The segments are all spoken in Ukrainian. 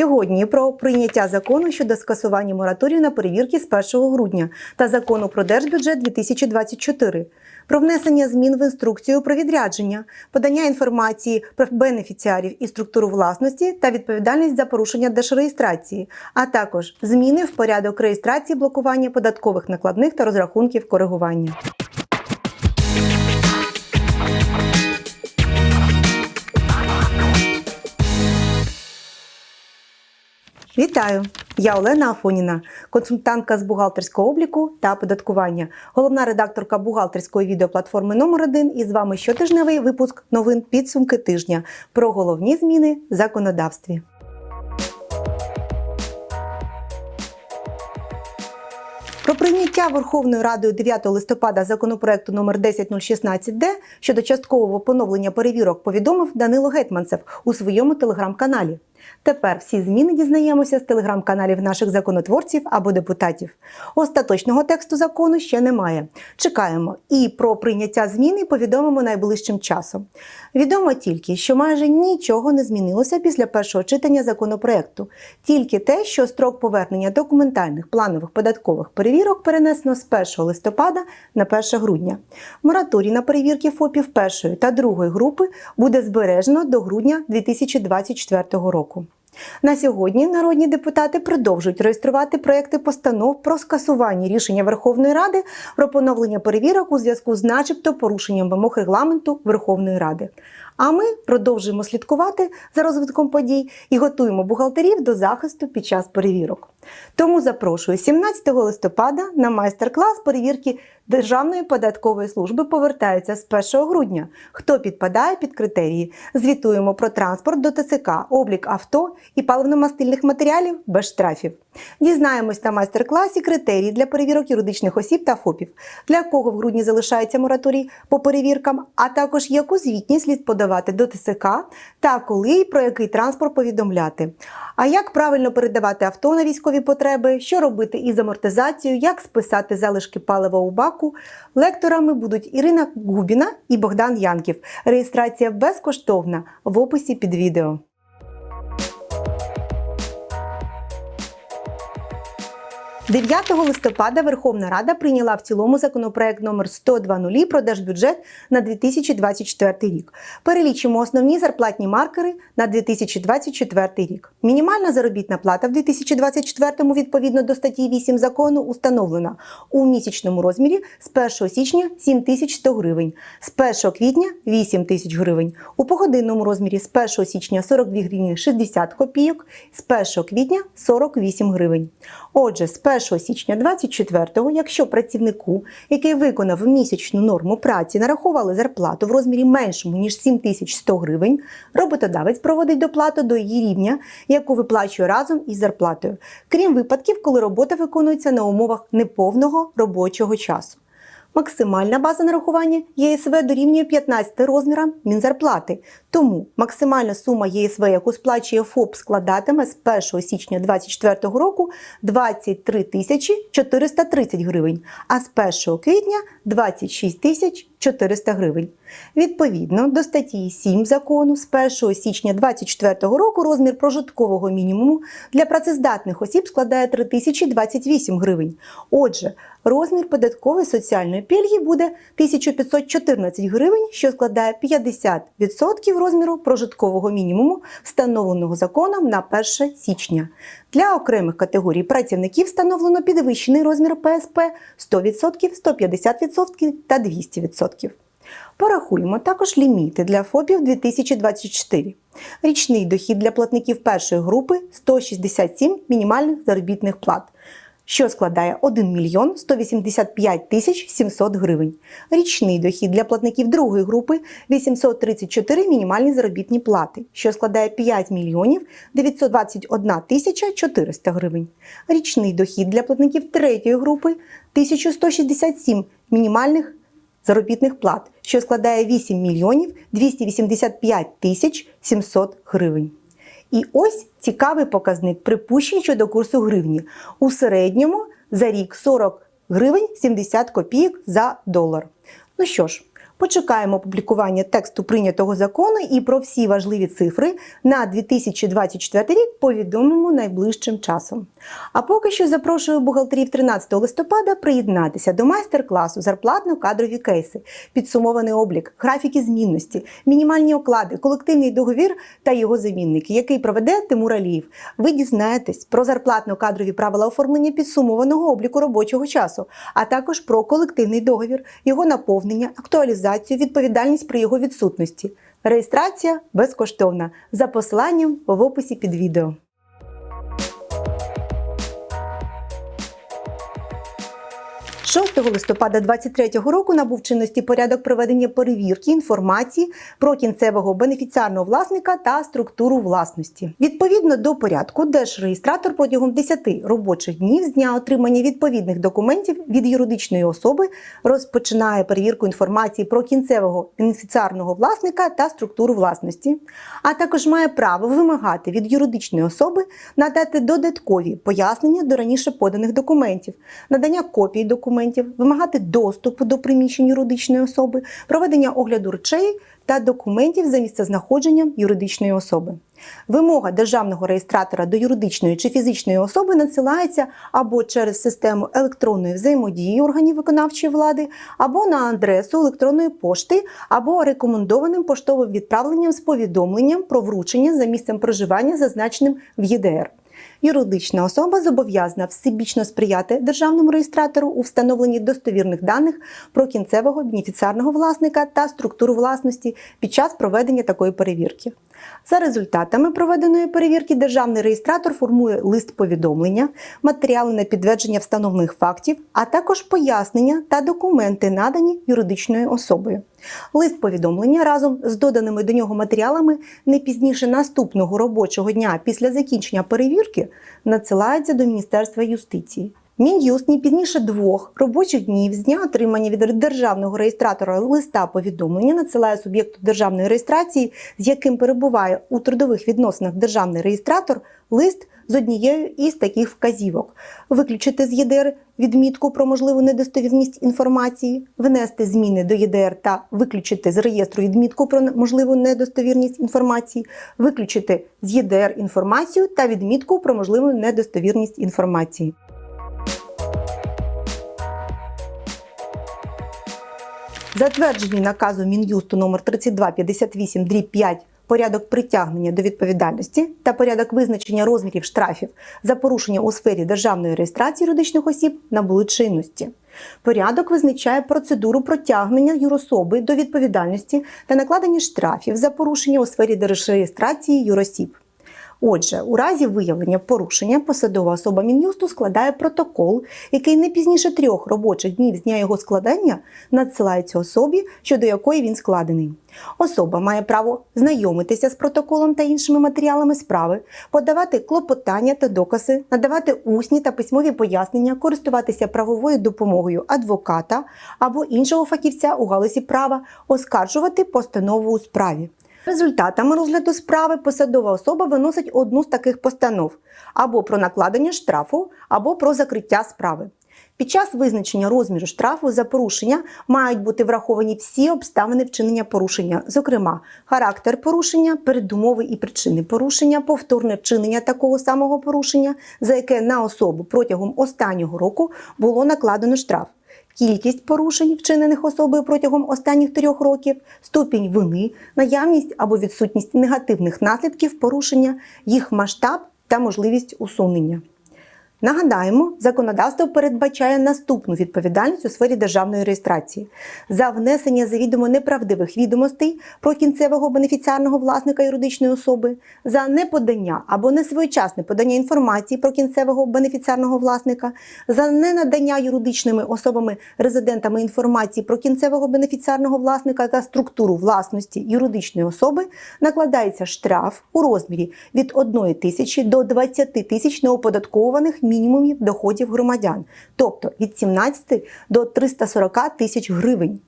Сьогодні про прийняття закону щодо скасування мораторію на перевірки з 1 грудня та закону про держбюджет 2024, про внесення змін в інструкцію про відрядження, подання інформації про бенефіціарів і структуру власності та відповідальність за порушення держреєстрації, а також зміни в порядок реєстрації блокування податкових накладних та розрахунків коригування. Вітаю! Я Олена Афоніна, консультантка з бухгалтерського обліку та оподаткування, головна редакторка бухгалтерської відеоплатформи номер 1 І з вами щотижневий випуск новин підсумки тижня про головні зміни в законодавстві. Про прийняття Верховною Радою 9 листопада законопроекту номер 10016 д щодо часткового поновлення перевірок повідомив Данило Гетманцев у своєму телеграм-каналі. Тепер всі зміни дізнаємося з телеграм-каналів наших законотворців або депутатів. Остаточного тексту закону ще немає. Чекаємо і про прийняття зміни повідомимо найближчим часом. Відомо тільки, що майже нічого не змінилося після першого читання законопроекту, тільки те, що строк повернення документальних планових податкових перевірок перенесено з 1 листопада на 1 грудня. Мораторій на перевірки ФОПів першої та другої групи буде збережено до грудня 2024 року. На сьогодні народні депутати продовжують реєструвати проекти постанов про скасування рішення Верховної Ради про поновлення перевірок у зв'язку з начебто порушенням вимог регламенту Верховної Ради. А ми продовжуємо слідкувати за розвитком подій і готуємо бухгалтерів до захисту під час перевірок. Тому запрошую 17 листопада на майстер-клас перевірки Державної податкової служби повертаються з 1 грудня. Хто підпадає під критерії? Звітуємо про транспорт до ТЦК, облік авто і паливно-мастильних матеріалів без штрафів. Дізнаємось на майстер-класі критерії для перевірок юридичних осіб та ФОПів, для кого в грудні залишається мораторій по перевіркам, а також яку звітність слід подавати до ТСК та коли і про який транспорт повідомляти. А як правильно передавати авто на військові потреби, що робити із амортизацією, як списати залишки палива у баку. Лекторами будуть Ірина Губіна і Богдан Янків. Реєстрація безкоштовна в описі під відео. «9 листопада Верховна Рада прийняла в цілому законопроект номер 102.0 про держбюджет на 2024 рік. Перелічимо основні зарплатні маркери на 2024 рік. Мінімальна заробітна плата в 2024 відповідно до статті 8 закону установлена у місячному розмірі з 1 січня 7100 гривень, з 1 квітня 8 тисяч гривень, у погодинному розмірі з 1 січня 42 гривні 60 копійок, з 1 квітня 48 гривень. Отже, з 1 січня 24-го, якщо працівнику, який виконав місячну норму праці, нарахували зарплату в розмірі меншому ніж 7100 гривень, роботодавець проводить доплату до її рівня, яку виплачує разом із зарплатою, крім випадків, коли робота виконується на умовах неповного робочого часу. Максимальна база нарахування ЄСВ дорівнює 15 розмірам мінзарплати. Тому максимальна сума ЄСВ, яку сплачує ФОП, складатиме з 1 січня 2024 року 23 тисячі 430 гривень, а з 1 квітня 26 тисяч 400 гривень. Відповідно до статті 7 закону з 1 січня 2024 року розмір прожиткового мінімуму для працездатних осіб складає 3028 гривень. Отже, розмір податкової соціальної пільги буде 1514 гривень, що складає 50% розміру прожиткового мінімуму, встановленого законом на 1 січня. Для окремих категорій працівників встановлено підвищений розмір ПСП 100%, 150% та 200%. Порахуємо також ліміти для ФОПів 2024. Річний дохід для платників першої групи 167 мінімальних заробітних плат, що складає 1 мільйон 185 тисяч 700 гривень. Річний дохід для платників другої групи 834 мінімальні заробітні плати, що складає 5 мільйонів 921 тисяча 400 гривень. Річний дохід для платників третьої групи 1167 мінімальних заробітних плат, що складає 8 мільйонів 285 тисяч 700 гривень. І ось цікавий показник припущень щодо курсу гривні. У середньому за рік 40 гривень 70 копійок за долар. Ну що ж, Почекаємо опублікування тексту прийнятого закону і про всі важливі цифри на 2024 рік повідомимо найближчим часом. А поки що запрошую бухгалтерів 13 листопада приєднатися до майстер-класу зарплатно-кадрові кейси, підсумований облік, графіки змінності, мінімальні оклади, колективний договір та його замінники, який проведе Тимур Аліїв. Ви дізнаєтесь про зарплатно-кадрові правила оформлення підсумованого обліку робочого часу, а також про колективний договір, його наповнення, актуалізацію, відповідальність при його відсутності. Реєстрація безкоштовна за посиланням в описі під відео. – 6 листопада 2023 року набув чинності порядок проведення перевірки інформації про кінцевого бенефіціарного власника та структуру власності. Відповідно до порядку, держреєстратор протягом 10 робочих днів з дня отримання відповідних документів від юридичної особи розпочинає перевірку інформації про кінцевого бенефіціарного власника та структуру власності, а також має право вимагати від юридичної особи надати додаткові пояснення до раніше поданих документів, надання копій документів, вимагати доступу до приміщень юридичної особи, проведення огляду речей та документів за місцезнаходженням юридичної особи. Вимога державного реєстратора до юридичної чи фізичної особи надсилається або через систему електронної взаємодії органів виконавчої влади, або на адресу електронної пошти, або рекомендованим поштовим відправленням з повідомленням про вручення за місцем проживання, зазначеним в ЄДР. Юридична особа зобов'язана всебічно сприяти державному реєстратору у встановленні достовірних даних про кінцевого бенефіціарного власника та структуру власності під час проведення такої перевірки. За результатами проведеної перевірки державний реєстратор формує лист повідомлення, матеріали на підтвердження встановлених фактів, а також пояснення та документи, надані юридичною особою. Лист повідомлення разом з доданими до нього матеріалами не пізніше наступного робочого дня після закінчення перевірки надсилається до Міністерства юстиції. Мін'юст не пізніше двох робочих днів з дня отримання від державного реєстратора листа повідомлення надсилає суб'єкту державної реєстрації, з яким перебуває у трудових відносинах державний реєстратор, лист з однією із таких вказівок: виключити з ЄДР відмітку про можливу недостовірність інформації, внести зміни до ЄДР та виключити з реєстру відмітку про можливу недостовірність інформації, виключити з ЄДР інформацію та відмітку про можливу недостовірність інформації. Затверджені наказом Мін'юсту номер 3258 дріб 5 порядок притягнення до відповідальності та порядок визначення розмірів штрафів за порушення у сфері державної реєстрації юридичних осіб набули чинності. Порядок визначає процедуру протягнення юрособи до відповідальності та накладення штрафів за порушення у сфері держреєстрації юросіб. Отже, у разі виявлення порушення посадова особа Мін'юсту складає протокол, який не пізніше трьох робочих днів з дня його складання надсилається особі, щодо якої він складений. Особа має право знайомитися з протоколом та іншими матеріалами справи, подавати клопотання та докази, надавати усні та письмові пояснення, користуватися правовою допомогою адвоката або іншого фахівця у галузі права, оскаржувати постанову у справі. Результатами розгляду справи посадова особа виносить одну з таких постанов або про накладення штрафу, або про закриття справи. Під час визначення розміру штрафу за порушення мають бути враховані всі обставини вчинення порушення, зокрема, характер порушення, передумови і причини порушення, повторне вчинення такого самого порушення, за яке на особу протягом останнього року було накладено штраф кількість порушень, вчинених особою протягом останніх трьох років, ступінь вини, наявність або відсутність негативних наслідків порушення, їх масштаб та можливість усунення. Нагадаємо, законодавство передбачає наступну відповідальність у сфері державної реєстрації. За внесення завідомо неправдивих відомостей про кінцевого бенефіціарного власника юридичної особи, за неподання або несвоєчасне подання інформації про кінцевого бенефіціарного власника, за ненадання юридичними особами резидентами інформації про кінцевого бенефіціарного власника та структуру власності юридичної особи накладається штраф у розмірі від 1 тисячі до 20 тисяч неоподаткованих мінімумів доходів громадян, тобто від 17 до 340 тисяч гривень.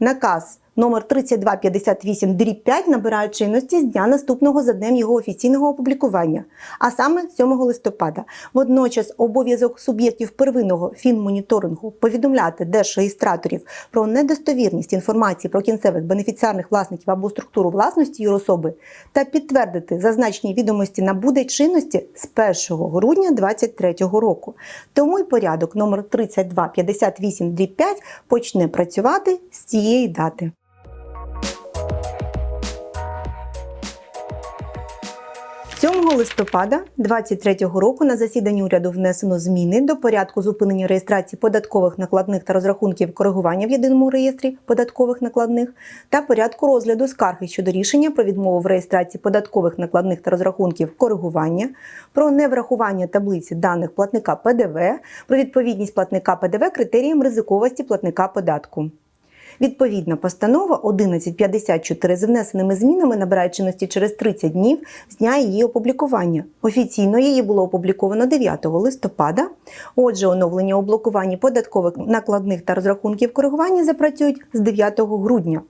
Наказ номер 3258 дріб 5 набирає чинності з дня наступного за днем його офіційного опублікування, а саме 7 листопада. Водночас обов'язок суб'єктів первинного фінмоніторингу повідомляти держреєстраторів про недостовірність інформації про кінцевих бенефіціарних власників або структуру власності юрособи та підтвердити зазначені відомості набуде чинності з 1 грудня 2023 року. Тому й порядок номер 3258 дріб 5 почне працювати з цієї дати. – 7 листопада 2023 року на засіданні уряду внесено зміни до порядку зупинення реєстрації податкових накладних та розрахунків коригування в єдиному реєстрі податкових накладних та порядку розгляду скарги щодо рішення про відмову в реєстрації податкових накладних та розрахунків коригування, про неврахування таблиці даних платника ПДВ, про відповідність платника ПДВ критеріям ризиковості платника податку. Відповідна постанова 1154 з внесеними змінами набирає чинності через 30 днів з дня її опублікування. Офіційно її було опубліковано 9 листопада. Отже, оновлення у блокуванні податкових накладних та розрахунків коригування запрацюють з 9 грудня.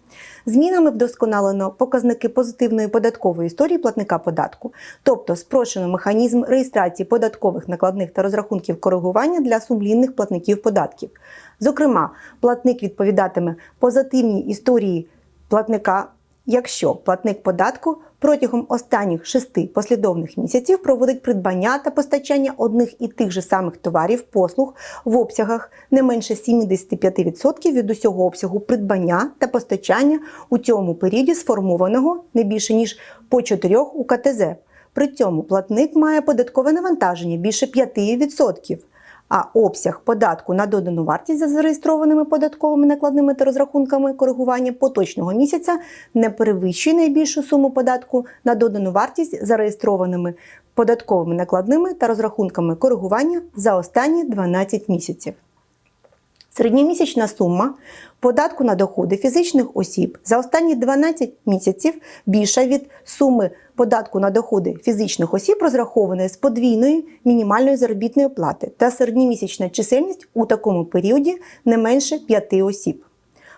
Змінами вдосконалено показники позитивної податкової історії платника податку, тобто спрощено механізм реєстрації податкових накладних та розрахунків коригування для сумлінних платників податків. Зокрема, платник відповідатиме позитивній історії платника, якщо платник податку протягом останніх шести послідовних місяців проводить придбання та постачання одних і тих же самих товарів, послуг в обсягах не менше 75% від усього обсягу придбання та постачання у цьому періоді сформованого не більше ніж по 4 у КТЗ. При цьому платник має податкове навантаження більше 5% а обсяг податку на додану вартість за зареєстрованими податковими накладними та розрахунками коригування поточного місяця не перевищує найбільшу суму податку на додану вартість зареєстрованими податковими накладними та розрахунками коригування за останні 12 місяців. Середньомісячна сума податку на доходи фізичних осіб за останні 12 місяців більша від суми податку на доходи фізичних осіб, розрахованої з подвійної мінімальної заробітної плати, та середньомісячна чисельність у такому періоді не менше 5 осіб.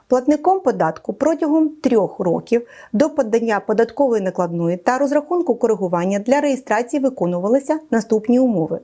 Платником податку протягом трьох років до подання податкової накладної та розрахунку коригування для реєстрації виконувалися наступні умови.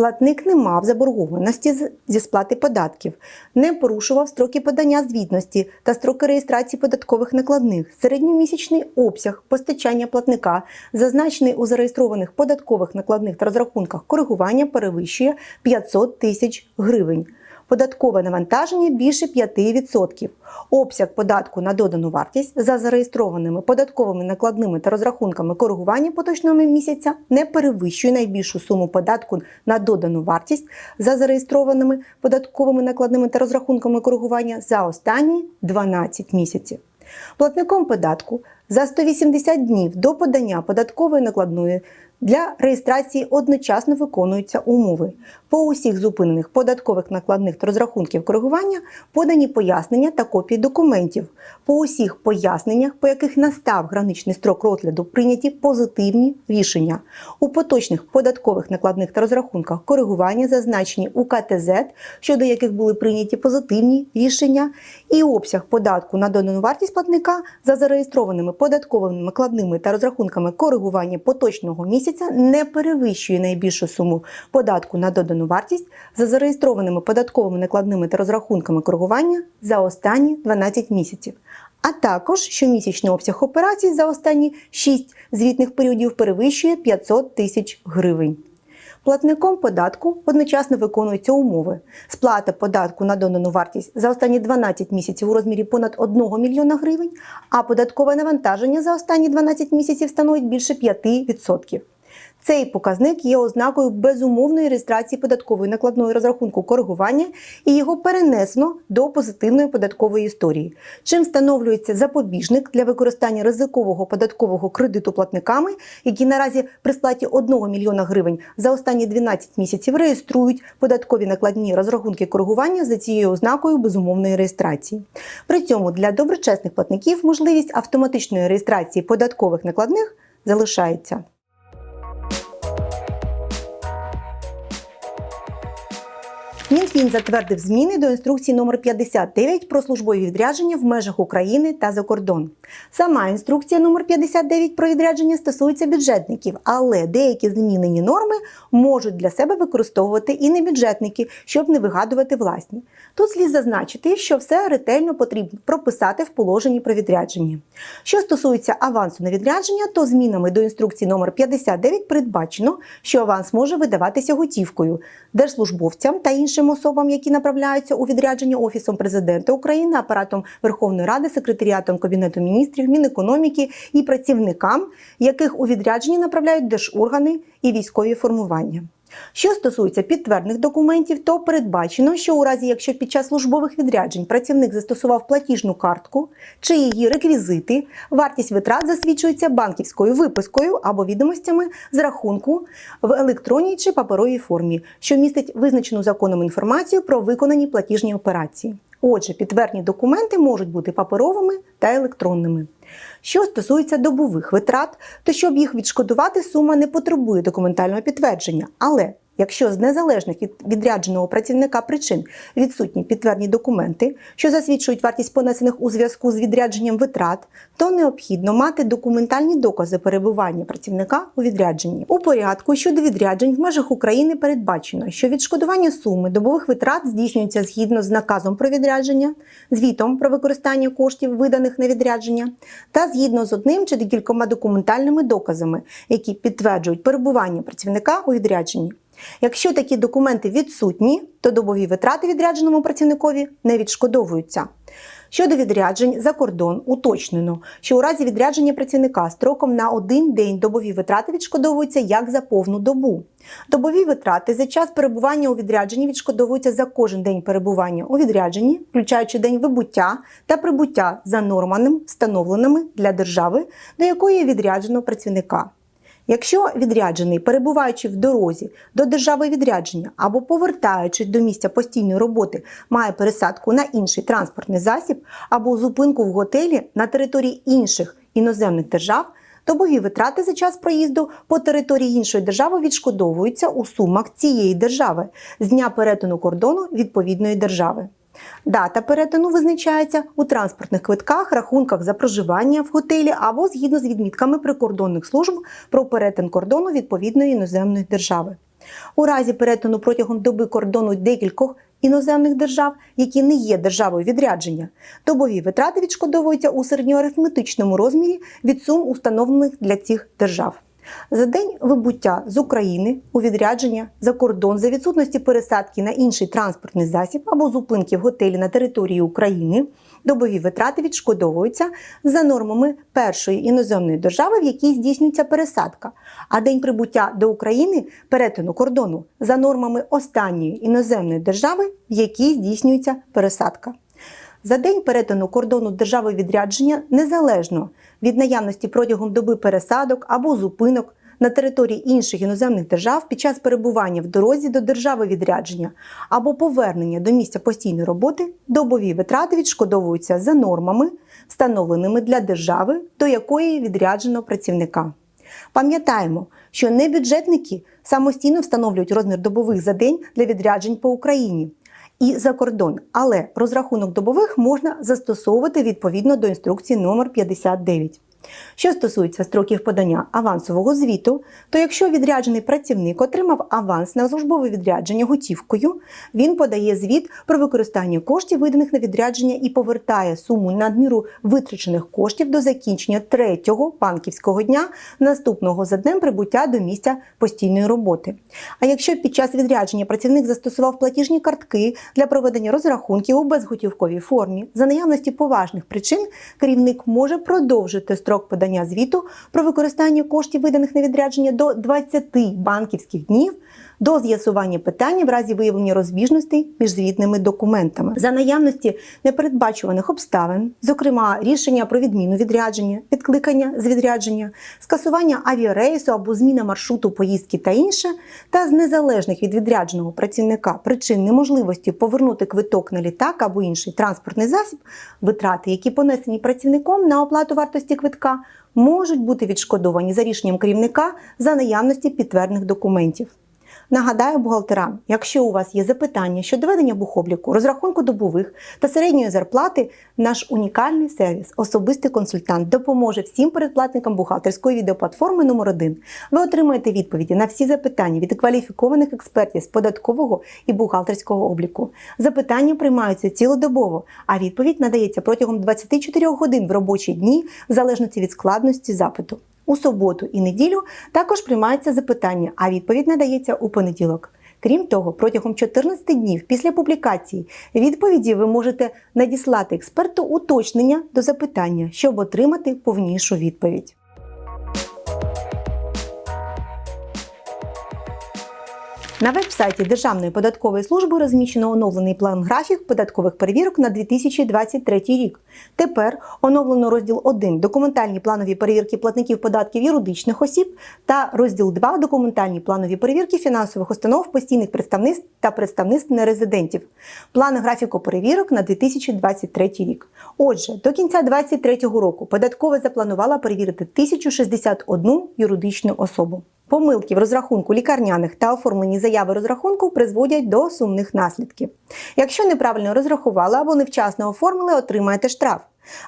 Платник не мав заборгованості зі сплати податків, не порушував строки подання звітності та строки реєстрації податкових накладних. Середньомісячний обсяг постачання платника, зазначений у зареєстрованих податкових накладних та розрахунках коригування, перевищує 500 тисяч гривень податкове навантаження більше 5%. Обсяг податку на додану вартість за зареєстрованими податковими накладними та розрахунками коригування поточного місяця не перевищує найбільшу суму податку на додану вартість за зареєстрованими податковими накладними та розрахунками коригування за останні 12 місяців. Платником податку за 180 днів до подання податкової накладної для реєстрації одночасно виконуються умови. По усіх зупинених податкових накладних та розрахунків коригування подані пояснення та копії документів. По усіх поясненнях, по яких настав граничний строк розгляду, прийняті позитивні рішення. У поточних податкових накладних та розрахунках коригування зазначені у КТЗ, щодо яких були прийняті позитивні рішення, і обсяг податку на додану вартість платника за зареєстрованими податковими накладними та розрахунками коригування поточного місяця не перевищує найбільшу суму податку на додану вартість за зареєстрованими податковими накладними та розрахунками коригування за останні 12 місяців. А також щомісячний обсяг операцій за останні 6 звітних періодів перевищує 500 тисяч гривень. Платником податку одночасно виконуються умови. Сплата податку на додану вартість за останні 12 місяців у розмірі понад 1 мільйона гривень, а податкове навантаження за останні 12 місяців становить більше 5%. Цей показник є ознакою безумовної реєстрації податкової накладної розрахунку коригування і його перенесено до позитивної податкової історії, чим встановлюється запобіжник для використання ризикового податкового кредиту платниками, які наразі при сплаті 1 мільйона гривень за останні 12 місяців реєструють податкові накладні розрахунки коригування за цією ознакою безумовної реєстрації. При цьому для доброчесних платників можливість автоматичної реєстрації податкових накладних залишається. Мінфін затвердив зміни до інструкції номер 59 про службові відрядження в межах України та за кордон. Сама інструкція номер 59 про відрядження стосується бюджетників, але деякі змінені норми можуть для себе використовувати і небюджетники, щоб не вигадувати власні. Тут слід зазначити, що все ретельно потрібно прописати в положенні про відрядження. Що стосується авансу на відрядження, то змінами до інструкції номер 59 передбачено, що аванс може видаватися готівкою держслужбовцям та іншим особам, які направляються у відрядження Офісом президента України, апаратом Верховної Ради, секретаріатом Кабінету міністрів, Мінекономіки і працівникам, яких у відрядженні направляють держоргани і військові формування. Що стосується підтвердних документів, то передбачено, що у разі, якщо під час службових відряджень працівник застосував платіжну картку чи її реквізити, вартість витрат засвідчується банківською випискою або відомостями з рахунку в електронній чи паперовій формі, що містить визначену законом інформацію про виконані платіжні операції. Отже, підтвердні документи можуть бути паперовими та електронними. Що стосується добових витрат, то щоб їх відшкодувати, сума не потребує документального підтвердження. Але якщо з незалежних від відрядженого працівника причин відсутні підтвердні документи, що засвідчують вартість понесених у зв'язку з відрядженням витрат, то необхідно мати документальні докази перебування працівника у відрядженні. У порядку щодо відряджень в межах України передбачено, що відшкодування суми добових витрат здійснюється згідно з наказом про відрядження, звітом про використання коштів, виданих на відрядження, та згідно з одним чи декількома документальними доказами, які підтверджують перебування працівника у відрядженні. Якщо такі документи відсутні, то добові витрати відрядженому працівникові не відшкодовуються. Щодо відряджень за кордон уточнено, що у разі відрядження працівника строком на один день добові витрати відшкодовуються як за повну добу. Добові витрати за час перебування у відрядженні відшкодовуються за кожен день перебування у відрядженні, включаючи день вибуття та прибуття за нормами, встановленими для держави, до якої відряджено працівника. Якщо відряджений, перебуваючи в дорозі до держави відрядження або повертаючись до місця постійної роботи, має пересадку на інший транспортний засіб або зупинку в готелі на території інших іноземних держав, добові витрати за час проїзду по території іншої держави відшкодовуються у сумах цієї держави з дня перетину кордону відповідної держави. Дата перетину визначається у транспортних квитках, рахунках за проживання в готелі або згідно з відмітками прикордонних служб про перетин кордону відповідної іноземної держави. У разі перетину протягом доби кордону декількох іноземних держав, які не є державою відрядження, добові витрати відшкодовуються у середньоарифметичному розмірі від сум, установлених для цих держав. За день вибуття з України у відрядження за кордон за відсутності пересадки на інший транспортний засіб або зупинки в готелі на території України добові витрати відшкодовуються за нормами першої іноземної держави, в якій здійснюється пересадка. А день прибуття до України перетину кордону за нормами останньої іноземної держави, в якій здійснюється пересадка. За день перетину кордону держави відрядження незалежно від наявності протягом доби пересадок або зупинок на території інших іноземних держав під час перебування в дорозі до держави відрядження або повернення до місця постійної роботи, добові витрати відшкодовуються за нормами, встановленими для держави, до якої відряджено працівника. Пам'ятаємо, що небюджетники самостійно встановлюють розмір добових за день для відряджень по Україні і за кордон, але розрахунок добових можна застосовувати відповідно до інструкції номер 59. Що стосується строків подання авансового звіту, то якщо відряджений працівник отримав аванс на службове відрядження готівкою, він подає звіт про використання коштів, виданих на відрядження, і повертає суму надміру витрачених коштів до закінчення третього банківського дня, наступного за днем прибуття до місця постійної роботи. А якщо під час відрядження працівник застосував платіжні картки для проведення розрахунків у безготівковій формі, за наявності поважних причин керівник може продовжити строк подання звіту про використання коштів, виданих на відрядження до 20 банківських днів до з'ясування питання в разі виявлення розбіжностей між звітними документами за наявності непередбачуваних обставин, зокрема рішення про відміну відрядження, відкликання з відрядження, скасування авіарейсу або зміна маршруту поїздки та інше, та з незалежних від відрядженого працівника причин неможливості повернути квиток на літак або інший транспортний засіб, витрати, які понесені працівником на оплату вартості квитка, можуть бути відшкодовані за рішенням керівника за наявності підтвердних документів. Нагадаю бухгалтерам, якщо у вас є запитання щодо ведення бухобліку, розрахунку добових та середньої зарплати, наш унікальний сервіс Особистий консультант допоможе всім передплатникам бухгалтерської відеоплатформи номер 1 Ви отримаєте відповіді на всі запитання від кваліфікованих експертів з податкового і бухгалтерського обліку. Запитання приймаються цілодобово, а відповідь надається протягом 24 годин в робочі дні, в залежності від складності запиту. У суботу і неділю також приймаються запитання, а відповідь надається у понеділок. Крім того, протягом 14 днів після публікації відповіді ви можете надіслати експерту уточнення до запитання, щоб отримати повнішу відповідь. На веб-сайті Державної податкової служби розміщено оновлений план графік податкових перевірок на 2023 рік. Тепер оновлено розділ 1 документальні планові перевірки платників податків юридичних осіб та розділ 2 документальні планові перевірки фінансових установ, постійних представництв та представництв нерезидентів. План графіку перевірок на 2023 рік. Отже, до кінця 2023 року податкова запланувала перевірити 1061 юридичну особу. Помилки в розрахунку лікарняних та оформленні заяви розрахунку призводять до сумних наслідків. Якщо неправильно розрахували або невчасно оформили, отримаєте штраф.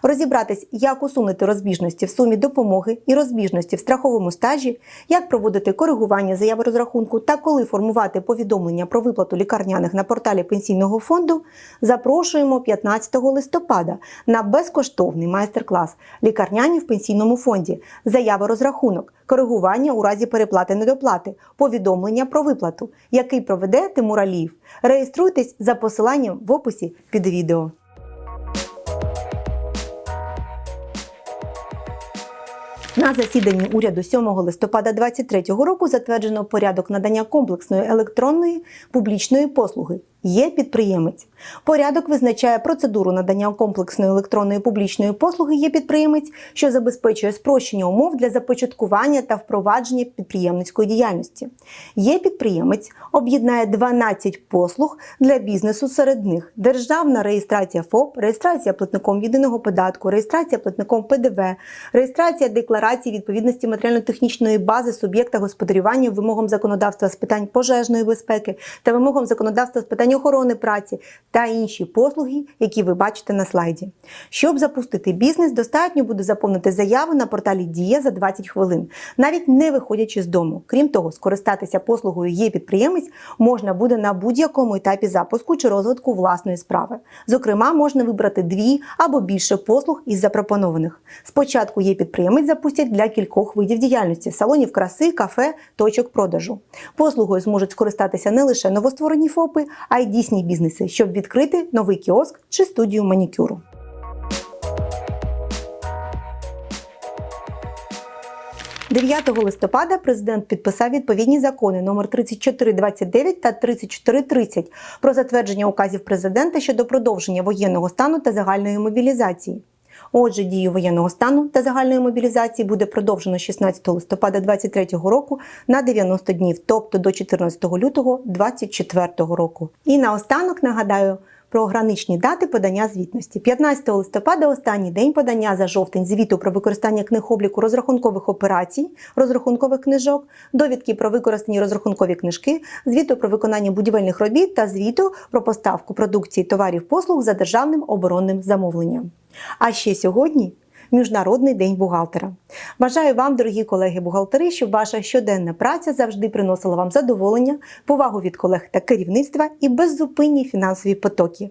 Розібратись, як усунути розбіжності в сумі допомоги і розбіжності в страховому стажі, як проводити коригування заяви розрахунку та коли формувати повідомлення про виплату лікарняних на порталі пенсійного фонду, запрошуємо 15 листопада на безкоштовний майстер-клас лікарняні в пенсійному фонді, заява розрахунок, коригування у разі переплати недоплати, повідомлення про виплату, який проведе Тимур Аліїв. Реєструйтесь за посиланням в описі під відео. На засіданні уряду 7 листопада 2023 року затверджено порядок надання комплексної електронної публічної послуги. Є підприємець. Порядок визначає процедуру надання комплексної електронної публічної послуги є підприємець, що забезпечує спрощення умов для започаткування та впровадження підприємницької діяльності. Є підприємець об'єднає 12 послуг для бізнесу серед них: державна реєстрація ФОП, реєстрація платником єдиного податку, реєстрація платником ПДВ, реєстрація декларації відповідності матеріально-технічної бази суб'єкта господарювання вимогам законодавства з питань пожежної безпеки та вимогам законодавства з питань охорони праці та інші послуги, які ви бачите на слайді. Щоб запустити бізнес, достатньо буде заповнити заяву на порталі Дія за 20 хвилин, навіть не виходячи з дому. Крім того, скористатися послугою є підприємець можна буде на будь-якому етапі запуску чи розвитку власної справи. Зокрема, можна вибрати дві або більше послуг із запропонованих. Спочатку є підприємець запустять для кількох видів діяльності салонів краси, кафе, точок продажу. Послугою зможуть скористатися не лише новостворені ФОПи, а й дійсні бізнеси, щоб відкрити новий кіоск чи студію манікюру. – Дев'ятого листопада президент підписав відповідні закони номер 3429 та 3430 про затвердження указів президента щодо продовження воєнного стану та загальної мобілізації. Отже, дію воєнного стану та загальної мобілізації буде продовжено 16 листопада 2023 року на 90 днів, тобто до 14 лютого 2024 року. І наостанок нагадаю. Про граничні дати подання звітності 15 листопада останній день подання за жовтень звіту про використання книг обліку розрахункових операцій, розрахункових книжок, довідки про використані розрахункові книжки, звіту про виконання будівельних робіт та звіту про поставку продукції товарів послуг за державним оборонним замовленням. А ще сьогодні Міжнародний день бухгалтера. Бажаю вам, дорогі колеги-бухгалтери, щоб ваша щоденна праця завжди приносила вам задоволення, повагу від колег та керівництва і беззупинні фінансові потоки.